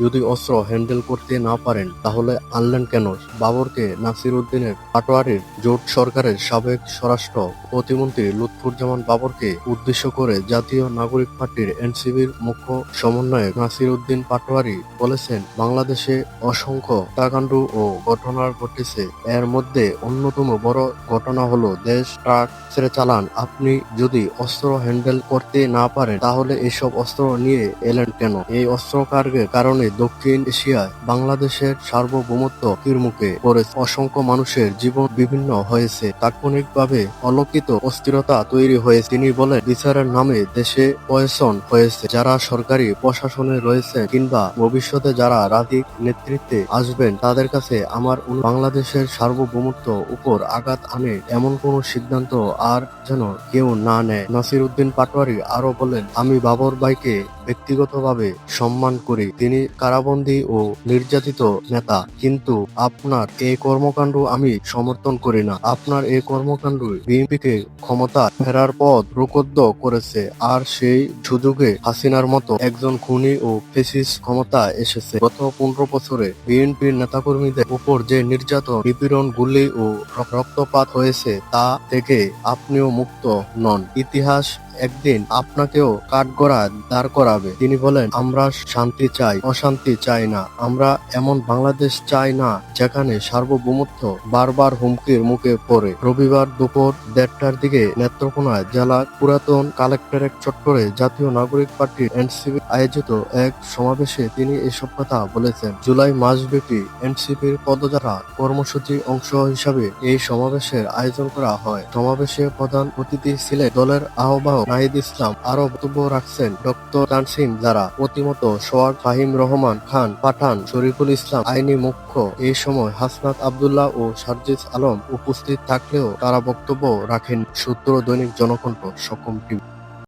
যদি অস্ত্র হ্যান্ডেল করতে না পারেন, তাহলে আনলেন কেন? বাবরকে নাসির উদ্দিনের পাটোয়ারির জোট সরকারের সাবেক স্বরাষ্ট্র প্রতিমন্ত্রী লুৎফুজ্জামান বাবরকে উদ্দেশ্য করে জাতীয় নাগরিক পার্টির এনসিবির মুখ্য সমন্বয়ক নাসির উদ্দিন পাটোয়ারি বলেছেন, বাংলাদেশে অসংখ্য হত্যাকাণ্ড ও ঘটনা ঘটেছে। এর মধ্যে অন্যতম বড় ঘটনা হলো দেশ ট্রাক ছেড়ে চালান। আপনি যদি অস্ত্র হ্যান্ডেল করতে না পারেন, তাহলে এসব অস্ত্র নিয়ে এলেন কেন? এই অস্ত্র কারণে দক্ষিণ এশিয়ায় বাংলাদেশের সার্বভৌমত্ব তীর মুখে পড়েছে। অসংখ্য মানুষের জীবন বিভিন্ন হয়েছে। তাৎক্ষণিকভাবে অলৌকিত অস্থিরতা তৈরি হয়েছে। তিনি বলেন, বিচারের নামে দেশে পয়সন হয়েছে। যারা সরকারি প্রশাসনে রয়েছে কিংবা ভবিষ্যতে যারা রাজনৈতিক নেতৃত্বে আসবেন, তাদের কাছে আমার বাংলাদেশের সার্বভৌমত্ব উপর আঘাত আনে এমন কোন সিদ্ধান্ত আর যেন কেউ না নেয়। নাসির উদ্দিন পাটোয়ারি আরও বলেন, আমি বাবর ভাইকে ব্যক্তিগতভাবে সম্মান করি তিনি কারাবন্দী ও নির্যাতিত নেতা। কিন্তু আপনার এই কর্মকাণ্ড আমি সমর্থন করি না। আপনার এই কর্মকাণ্ড বিএনপিকে ক্ষমতা ফেরার পথ রুকদ্দ করেছে। আর সেই সুযোগে হাসিনার মতো একজন খুনি ও ফেসিস ক্ষমতা এসেছে। গত পনেরো বছরে বিএনপির নেতাকর্মীদের উপর যে নির্যাতন নিপীড়ন গুলি ও রক্তপাত হয়েছে তা থেকে আপনিও মুক্ত নন। ইতিহাস একদিন আপনাকেও কাঠগড়া দাঁড় করাবে। তিনি বলেন, আমরা শান্তি চাই, অশান্তি চাই না। আমরা এমন বাংলাদেশ চাই না, যেখানে সার্বভৌমত্ব বারবার হুমকির মুখে পড়ে। রবিবার দুপুর দেড়টার দিকে নেত্রকোনায় জেলা পুরাতন কালেক্টরেট চত্বরে জাতীয় নাগরিক পার্টি এনসিপি আয়োজিত এক সমাবেশে তিনি এসব কথা বলেছেন। জুলাই মাসব্যাপী এনসিপির পদযাত্রা কর্মসূচি অংশ হিসাবে এই সমাবেশের আয়োজন করা হয়। সমাবেশে প্রধান অতিথি ছিলেন দলের আহ্বায়ক নাহিদ ইসলাম আরও বক্তব্য রাখছেন ডক্টর তানসিম যারা প্রতিমত সোয়াদ ফাহিম রহমান খান, পাঠান শরীফুল ইসলাম, আইনি মুখ্য। এই সময় হাসনাত আবদুল্লাহ ও সার্জিস আলম উপস্থিত থাকলেও তারা বক্তব্য রাখেন সূত্র দৈনিক জনকণ্ঠ, সকম টিভি।